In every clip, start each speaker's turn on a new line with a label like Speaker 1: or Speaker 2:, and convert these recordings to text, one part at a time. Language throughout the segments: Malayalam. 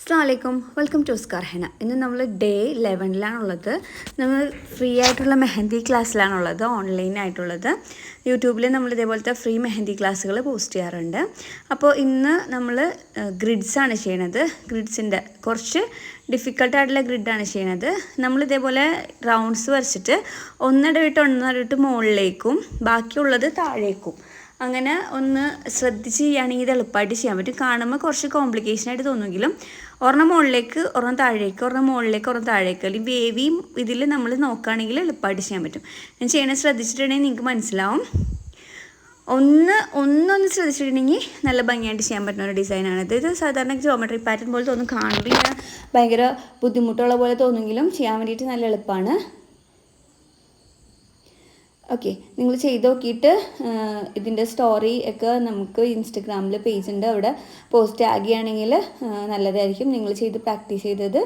Speaker 1: അസ്സാം വലൈക്കും വെൽക്കം ടു സ്കാർ ഹെന ഇന്ന് നമ്മൾ ഡേ ലെവനിലാണുള്ളത് നമ്മൾ ഫ്രീ ആയിട്ടുള്ള മെഹന്തി ക്ലാസ്സിലാണുള്ളത് ഓൺലൈനായിട്ടുള്ളത് യൂട്യൂബിൽ നമ്മൾ ഇതേപോലത്തെ ഫ്രീ മെഹന്തി ക്ലാസ്സുകൾ പോസ്റ്റ് ചെയ്യാറുണ്ട്. അപ്പോൾ ഇന്ന് നമ്മൾ ഗ്രിഡ്സാണ് ചെയ്യണത്. ഗ്രിഡ്സിന്റെ കുറച്ച് ഡിഫിക്കൽട്ടായിട്ടുള്ള ഗ്രിഡാണ് ചെയ്യണത്. നമ്മൾ ഇതേപോലെ റൗണ്ട്സ് വരച്ചിട്ട് ഒന്നിടവിട്ട് ഒന്നിടവിട്ട് മുകളിലേക്കും ബാക്കിയുള്ളത് താഴേക്കും. അങ്ങനെ ഒന്ന് ശ്രദ്ധിച്ച് ചെയ്യുകയാണെങ്കിൽ ഇത് എളുപ്പമായിട്ട് ചെയ്യാൻ പറ്റും. കാണുമ്പോൾ കുറച്ച് കോംപ്ലിക്കേഷൻ ആയിട്ട് തോന്നുമെങ്കിലും ഒരെണ്ണം മുകളിലേക്ക് ഒരെണ്ണം താഴേക്ക് ഒരെണ്ണം മുകളിലേക്ക് ഒരെണ്ണം താഴേക്ക് അല്ലെങ്കിൽ വേവിയും ഇതിൽ നമ്മൾ നോക്കുകയാണെങ്കിൽ എളുപ്പമായിട്ട് ചെയ്യാൻ പറ്റും. ഞാൻ ചെയ്യണത് ശ്രദ്ധിച്ചിട്ടുണ്ടെങ്കിൽ നിങ്ങൾക്ക് മനസ്സിലാവും. ഒന്ന് ഒന്നൊന്ന് ശ്രദ്ധിച്ചിട്ടുണ്ടെങ്കിൽ നല്ല ഭംഗിയായിട്ട് ചെയ്യാൻ പറ്റുന്ന ഒരു ഡിസൈനാണ് ഇത് സാധാരണ ജോമെട്രി പാറ്റേൺ പോലെ തോന്നും. കാണുമ്പോൾ ഭയങ്കര ബുദ്ധിമുട്ടുള്ള പോലെ തോന്നുമെങ്കിലും ചെയ്യാൻ വേണ്ടിയിട്ട് നല്ല എളുപ്പമാണ്. ഓക്കെ നിങ്ങൾ ചെയ്ത് നോക്കിയിട്ട് ഇതിന്റെ സ്റ്റോറി ഒക്കെ നമുക്ക് ഇൻസ്റ്റഗ്രാമിൽ പേജ് ഉണ്ട്. അവിടെ പോസ്റ്റ് ആകുകയാണെങ്കിൽ നല്ലതായിരിക്കും. നിങ്ങൾ ചെയ്ത് പ്രാക്ടീസ് ചെയ്തത്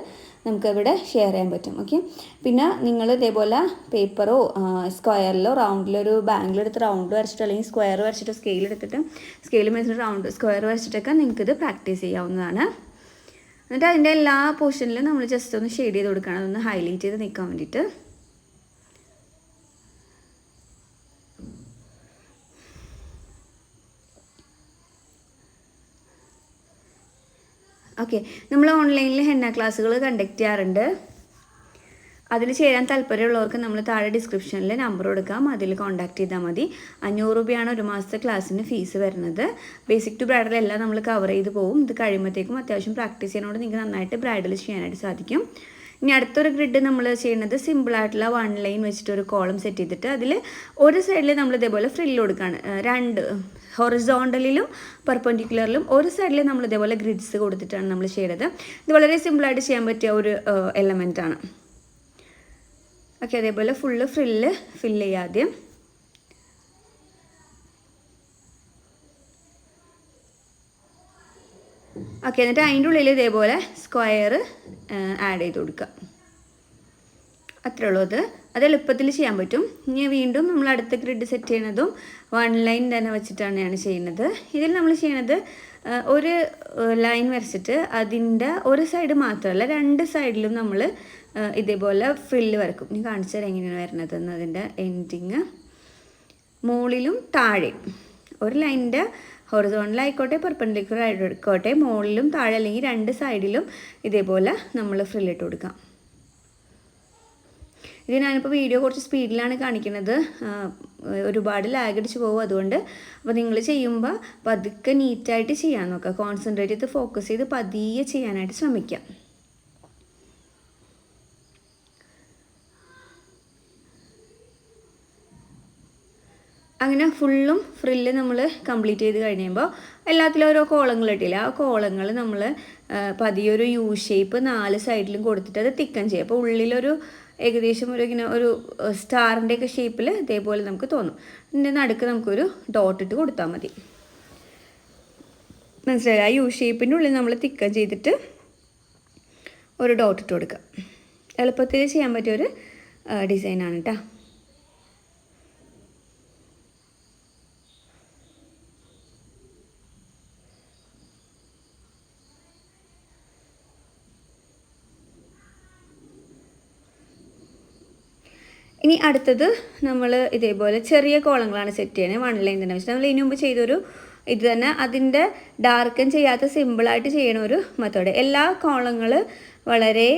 Speaker 1: നമുക്കവിടെ ഷെയർ ചെയ്യാൻ പറ്റും. ഓക്കെ പിന്നെ നിങ്ങൾ ഇതേപോലെ പേപ്പറോ സ്ക്വയറിലോ റൗണ്ടിലോ ഒരു ബാങ്കിലെടുത്ത് റൗണ്ട് വരച്ചിട്ട് അല്ലെങ്കിൽ സ്ക്വയർ വരച്ചിട്ട് സ്കെയിൽ എടുത്തിട്ട് സ്കെയിൽ വെച്ചിട്ട് റൗണ്ട് സ്ക്വയർ വരച്ചിട്ടൊക്കെ നിങ്ങൾക്കിത് പ്രാക്ടീസ് ചെയ്യാവുന്നതാണ്. എന്നിട്ട് അതിന്റെ എല്ലാ പോർഷനിലും നമ്മൾ ജസ്റ്റ് ഒന്ന് ഷെയ്ഡ് ചെയ്ത് കൊടുക്കണം അതൊന്ന് ഹൈലൈറ്റ് ചെയ്ത് നിൽക്കാൻ വേണ്ടിയിട്ട്. ഓക്കെ നമ്മൾ ഓൺലൈനിൽ ഹെന്ന ക്ലാസ്സുകൾ കണ്ടക്ട് ചെയ്യാറുണ്ട്. അതിൽ ചേരാൻ താല്പര്യമുള്ളവർക്ക് നമ്മൾ താഴെ ഡിസ്ക്രിപ്ഷനിൽ നമ്പർ കൊടുക്കാം. അതിൽ കോൺടാക്ട് ചെയ്താൽ മതി. അഞ്ഞൂറ് രൂപയാണ് ഒരു മാസത്തെ ക്ലാസ്സിന് ഫീസ് വരുന്നത്. ബേസിക് ടു ബ്രൈഡൽ എല്ലാം നമ്മൾ കവർ ചെയ്ത് പോകും ഇത് കഴിയുമ്പോഴത്തേക്കും അത്യാവശ്യം പ്രാക്ടീസ് ചെയ്യുന്നതുകൊണ്ട് നിങ്ങൾക്ക് നന്നായിട്ട് ബ്രൈഡൽ ചെയ്യാനായിട്ട് സാധിക്കും. ഇനി അടുത്തൊരു ഗ്രിഡ് നമ്മൾ ചെയ്യുന്നത് സിമ്പിളായിട്ടുള്ള വൺ ലൈൻ വെച്ചിട്ട് ഒരു കോളം സെറ്റ് ചെയ്തിട്ട് അതിൽ ഒരു സൈഡിൽ നമ്മൾ ഇതേപോലെ ഫ്രില്ല് കൊടുക്കുകയാണ് രണ്ട് ഹൊറിസോണ്ടലിലും പെർപെൻഡിക്കുലറിലും ഒരു സൈഡിൽ നമ്മൾ ഇതേപോലെ ഗ്രിഡ്സ് കൊടുത്തിട്ടാണ് നമ്മൾ ചെയ്യുന്നത് ഇത് വളരെ സിമ്പിളായിട്ട് ചെയ്യാൻ പറ്റിയ ഒരു എലമെന്റ് ആണ്. ഓക്കെ അതേപോലെ ഫുള്ള് ഫ്രില്ല് ഫില്ല് ചെയ്യുക ആദ്യം. ഓക്കെ എന്നിട്ട് അതിന്റെ ഉള്ളിൽ ഇതേപോലെ സ്ക്വയർ ആഡ് ചെയ്ത് കൊടുക്കുക. അത്രേ ഉള്ളൂ അത്. അത് എളുപ്പത്തിൽ ചെയ്യാൻ പറ്റും. ഇനി വീണ്ടും നമ്മൾ അടുത്ത ഗ്രിഡ് സെറ്റ് ചെയ്യണതും വൺ ലൈൻ തന്നെ വെച്ചിട്ടാണ് ഞാൻ ചെയ്യുന്നത്. ഇതിൽ നമ്മൾ ചെയ്യണത് ഒരു ലൈൻ വരച്ചിട്ട് അതിന്റെ ഒരു സൈഡ് മാത്രമല്ല രണ്ട് സൈഡിലും നമ്മൾ ഇതേപോലെ ഫ്രില്ല് വരക്കും. ഇനി കാണിച്ചു തരാം എങ്ങനെയാണ് വരുന്നത് അതിന്റെ എൻഡിങ് മുകളിലും താഴെയും. ഒരു ലൈനിന്റെ ഹൊറിസോണിലായിക്കോട്ടെ പെർപ്പൻഡിക്കുലർ ആയിക്കോട്ടെ മുകളിലും താഴെ അല്ലെങ്കിൽ രണ്ട് സൈഡിലും ഇതേപോലെ നമ്മൾ ഫ്രില്ലിട്ട് കൊടുക്കാം. ഇത് ഞാനിപ്പോൾ വീഡിയോ കുറച്ച് സ്പീഡിലാണ് കാണിക്കുന്നത് ഒരുപാട് ലാഗ് അടിച്ച് പോകും അതുകൊണ്ട്. അപ്പോൾ നിങ്ങൾ ചെയ്യുമ്പോൾ പതുക്കെ നീറ്റായിട്ട് ചെയ്യാൻ നോക്കുക. കോൺസെൻട്രേറ്റ് ചെയ്ത് ഫോക്കസ് ചെയ്ത് പതിയെ ചെയ്യാനായിട്ട് ശ്രമിക്കാം അങ്ങനെ ഫുള്ളും ഫ്രില്ല് നമ്മൾ കംപ്ലീറ്റ് ചെയ്ത് കഴിയുമ്പോൾ എല്ലാത്തിലും ഓരോ കോളങ്ങൾ ഇട്ടില്ല? ആ കോളങ്ങൾ നമ്മൾ പതിയൊരു യു ഷേപ്പ് നാല് സൈഡിലും കൊടുത്തിട്ട് അത് തിക്കൻ ചെയ്യും അപ്പോൾ ഉള്ളിലൊരു ഏകദേശം ഒരു ഇങ്ങനെ ഒരു സ്റ്റാറിന്റെ ഒക്കെ ഷേപ്പിൽ ഇതേപോലെ നമുക്ക് തോന്നും. ഇതിന്റെ നടുക്ക് നമുക്കൊരു ഡോട്ട് ഇട്ട് കൊടുത്താൽ മതി. മനസ്സിലായി? ആ യു ഷേപ്പിന്റെ ഉള്ളിൽ നമ്മൾ തിക്കം ചെയ്തിട്ട് ഒരു ഡോട്ട് ഇട്ട് കൊടുക്കുക എളുപ്പത്തിൽ ചെയ്യാൻ പറ്റിയൊരു ഡിസൈനാണ് കേട്ടോ ഇനി അടുത്തത് നമ്മൾ ഇതേപോലെ ചെറിയ കോളങ്ങളാണ് സെറ്റ് ചെയ്യണത് വൺ ലൈൻ തന്നെ. വെച്ചാൽ നമ്മൾ ഇതിനു മുമ്പ് ചെയ്തൊരു ഇത് തന്നെ. അതിന്റെ ഡാർക്കൻ ചെയ്യാത്ത സിമ്പിളായിട്ട് ചെയ്യണ ഒരു മെത്തേഡ്. എല്ലാ കോളങ്ങൾ വളരെ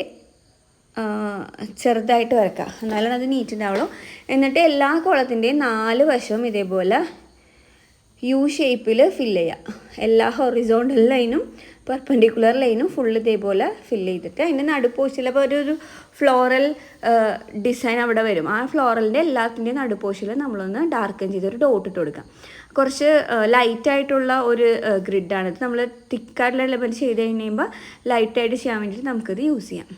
Speaker 1: ചെറുതായിട്ട് വരക്കുക എന്നാലും അത് നീറ്റ് ഉണ്ടാവുള്ളൂ. എന്നിട്ട് എല്ലാ കോളത്തിന്റെയും നാല് വശവും ഇതേപോലെ യു ഷേപ്പിൽ ഫില്ല് ചെയ്യുക എല്ലാ ഹൊറിസോണ്ടൽ ലൈനും പെർപെൻഡിക്കുലർ ലൈനും ഫുള്ള് ഇതേപോലെ ഫില്ല് ചെയ്തിട്ട് അതിന്റെ നടുപ്പോശിൽ അപ്പോൾ ഒരു ഒരു ഫ്ലോറൽ ഡിസൈൻ അവിടെ വരും. ആ ഫ്ലോറലിന്റെ എല്ലാത്തിന്റെയും നടുപ്പോശിൽ നമ്മളൊന്ന് ഡാർക്കൻ ചെയ്തൊരു ഡോട്ട് ഇട്ട് കൊടുക്കാം. കുറച്ച് ലൈറ്റ് ആയിട്ടുള്ള ഒരു ഗ്രിഡാണിത് നമ്മൾ തിക്കായിട്ടുള്ള എലമെന്റ് ചെയ്ത് കഴിഞ്ഞ് കഴിയുമ്പോൾ ലൈറ്റായിട്ട് ചെയ്യാൻ വേണ്ടിയിട്ട് നമുക്കിത് യൂസ് ചെയ്യാം.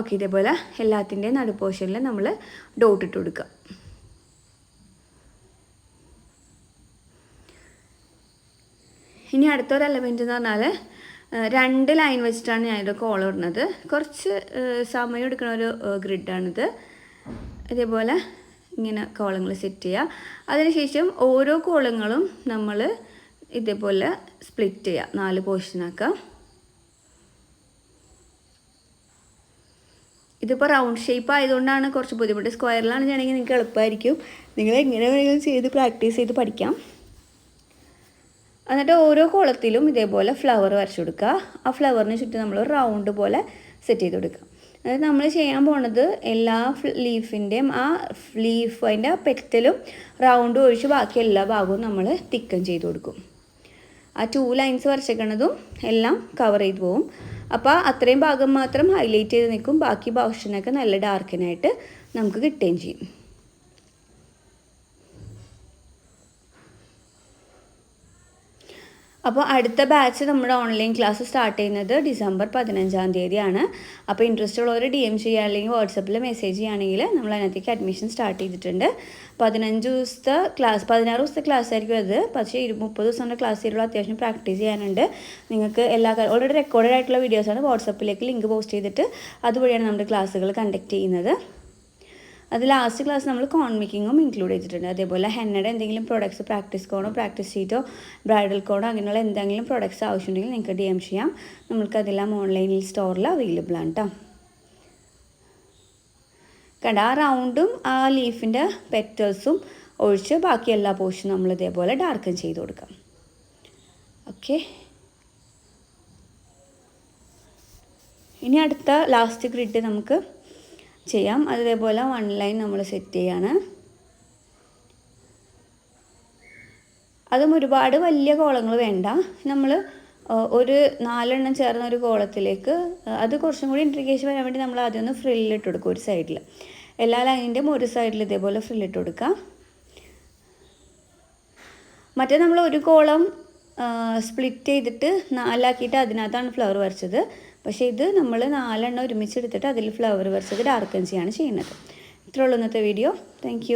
Speaker 1: ഓക്കെ ഇതേപോലെ എല്ലാത്തിന്റെയും നടുപ്പോഷനിൽ നമ്മൾ ഡോട്ട് ഇട്ട് കൊടുക്കുക. ഇനി അടുത്തൊരു എലമെന്റ് എന്ന് പറഞ്ഞാൽ രണ്ട് ലൈൻ വെച്ചിട്ടാണ് ഞാനിത് കോൾ ഇടുന്നത്. കുറച്ച് സമയം എടുക്കുന്ന ഒരു ഗ്രിഡാണിത് ഇതേപോലെ ഇങ്ങനെ കോളങ്ങൾ സെറ്റ് ചെയ്യുക. അതിനുശേഷം ഓരോ കോളങ്ങളും നമ്മൾ ഇതേപോലെ സ്പ്ലിറ്റ് ചെയ്യുക. നാല് പോർഷനാക്കുക ഇതിപ്പോൾ റൗണ്ട് ഷേപ്പ് ആയതുകൊണ്ടാണ് കുറച്ച് ബുദ്ധിമുട്ട്. സ്ക്വയറിലാണ് ചെയ്യണമെങ്കിൽ നിങ്ങൾക്ക് എളുപ്പമായിരിക്കും നിങ്ങൾ എങ്ങനെ വേണമെങ്കിലും ചെയ്ത് പ്രാക്ടീസ് ചെയ്ത് പഠിക്കാം. എന്നിട്ട് ഓരോ കുളത്തിലും ഇതേപോലെ ഫ്ലവർ വരച്ചു കൊടുക്കുക. ആ ഫ്ലവറിന് ചുറ്റും നമ്മൾ റൗണ്ട് പോലെ സെറ്റ് ചെയ്ത് കൊടുക്കുക. അതായത് നമ്മൾ ചെയ്യാൻ പോണത് എല്ലാ ലീഫിന്റെയും ആ ലീഫ് അതിന്റെ ആ പെറ്റലും റൗണ്ട് ഒഴിച്ച് ബാക്കി എല്ലാ ഭാഗവും നമ്മൾ തിക്കം ചെയ്ത് കൊടുക്കും. ആ ടു ലൈൻസ് വരച്ചേക്കണതും എല്ലാം കവർ ചെയ്ത് പോവും. അപ്പോൾ അത്രയും ഭാഗം മാത്രം ഹൈലൈറ്റ് ചെയ്ത് നിൽക്കും. ബാക്കി പോർഷനൊക്കെ നല്ല ഡാർക്കിനായിട്ട് നമുക്ക് കിട്ടുകയും ചെയ്യും. അപ്പോൾ അടുത്ത ബാച്ച് നമ്മുടെ ഓൺലൈൻ ക്ലാസ് സ്റ്റാർട്ട് ചെയ്യുന്നത് ഡിസംബർ പതിനഞ്ചാം തീയതിയാണ്. അപ്പോൾ ഇൻട്രസ്റ്റ് ഉള്ളവർ ഡി എം ചെയ്യുക അല്ലെങ്കിൽ വാട്സപ്പിൽ മെസ്സേജ് ചെയ്യുകയാണെങ്കിൽ നമ്മൾ അതിനകത്തേക്ക് അഡ്മിഷൻ സ്റ്റാർട്ട് ചെയ്തിട്ടുണ്ട്. പതിനഞ്ച് ദിവസത്തെ ക്ലാസ് പതിനാറ് ദിവസത്തെ ക്ലാസ് ആയിരിക്കും അത്. പക്ഷേ ഇരു മുപ്പത് ദിവസത്തെ ക്ലാസ് ചെയ്യുമ്പോൾ അത്യാവശ്യം പ്രാക്ടീസ് ചെയ്യാനുണ്ട്. നിങ്ങൾക്ക് എല്ലാ ഓൾറെഡി റെക്കോർഡഡ് ആയിട്ടുള്ള വീഡിയോസാണ് വാട്സപ്പിലേക്ക് ലിങ്ക് പോസ്റ്റ് ചെയ്തിട്ട് അതുവഴിയാണ് നമ്മുടെ ക്ലാസ്സുകൾ കണ്ടക്ട് ചെയ്യുന്നത്. അത് ലാസ്റ്റ് ക്ലാസ് നമ്മൾ കോൺ മേക്കിങ്ങും ഇൻക്ലൂഡ് ചെയ്തിട്ടുണ്ട്. അതേപോലെ ഹെന്നയുടെ എന്തെങ്കിലും പ്രോഡക്ട്സ് പ്രാക്ടീസ് കോണോ പ്രാക്ടീസ് ഷീറ്റോ ബ്രൈഡൽ കോണോ അങ്ങനെയുള്ള എന്തെങ്കിലും പ്രോഡക്ട്സ് ആവശ്യമുണ്ടെങ്കിൽ നിങ്ങൾക്ക് ഡി എം ചെയ്യാം. നമ്മൾക്ക് അതെല്ലാം ഓൺലൈനിൽ സ്റ്റോറിൽ അവൈലബിൾ ആണ് കേട്ടോ കണ്ട? ആ റൗണ്ടും ആ ലീഫിന്റെ പെറ്റൽസും ഒഴിച്ച് ബാക്കി എല്ലാ പോർഷനും നമ്മൾ ഇതേപോലെ ഡാർക്കൻ ചെയ്ത് കൊടുക്കാം. ഓക്കെ ഇനി അടുത്ത ലാസ്റ്റ് ഗ്രിഡ് നമുക്ക് ചെയ്യാം. അതേപോലെ വൺ ലൈൻ നമ്മൾ സെറ്റ് ചെയ്യാണ്. അതും ഒരുപാട് വലിയ കോളങ്ങൾ വേണ്ട. നമ്മൾ ഒരു നാലെണ്ണം ചേർന്ന ഒരു കോളത്തിലേക്ക് അത് കുറച്ചും കൂടി ഇൻട്രിക്കേഷൻ വരാൻ വേണ്ടി നമ്മൾ ആദ്യം ഒന്ന് ഫ്രില്ലിട്ട് കൊടുക്കും ഒരു സൈഡിൽ എല്ലാ ലൈനിന്റെയും ഒരു സൈഡിൽ ഇതേപോലെ ഫ്രില്ലിട്ട് കൊടുക്കാം മറ്റേ നമ്മൾ ഒരു കോളം സ്പ്ലിറ്റ് ചെയ്തിട്ട് നാലാക്കിയിട്ട് അതിനകത്താണ് ഫ്ലവർ വരച്ചത്. പക്ഷേ ഇത് നമ്മൾ നാലെണ്ണം ഒരുമിച്ച് എടുത്തിട്ട് അതിൽ ഫ്ലവർ വരച്ചത് ഡാർക്കൻ ചെയ്യാണ് ചെയ്യുന്നത്. ഇത്രയുള്ളൂ ഇന്നത്തെ വീഡിയോ താങ്ക്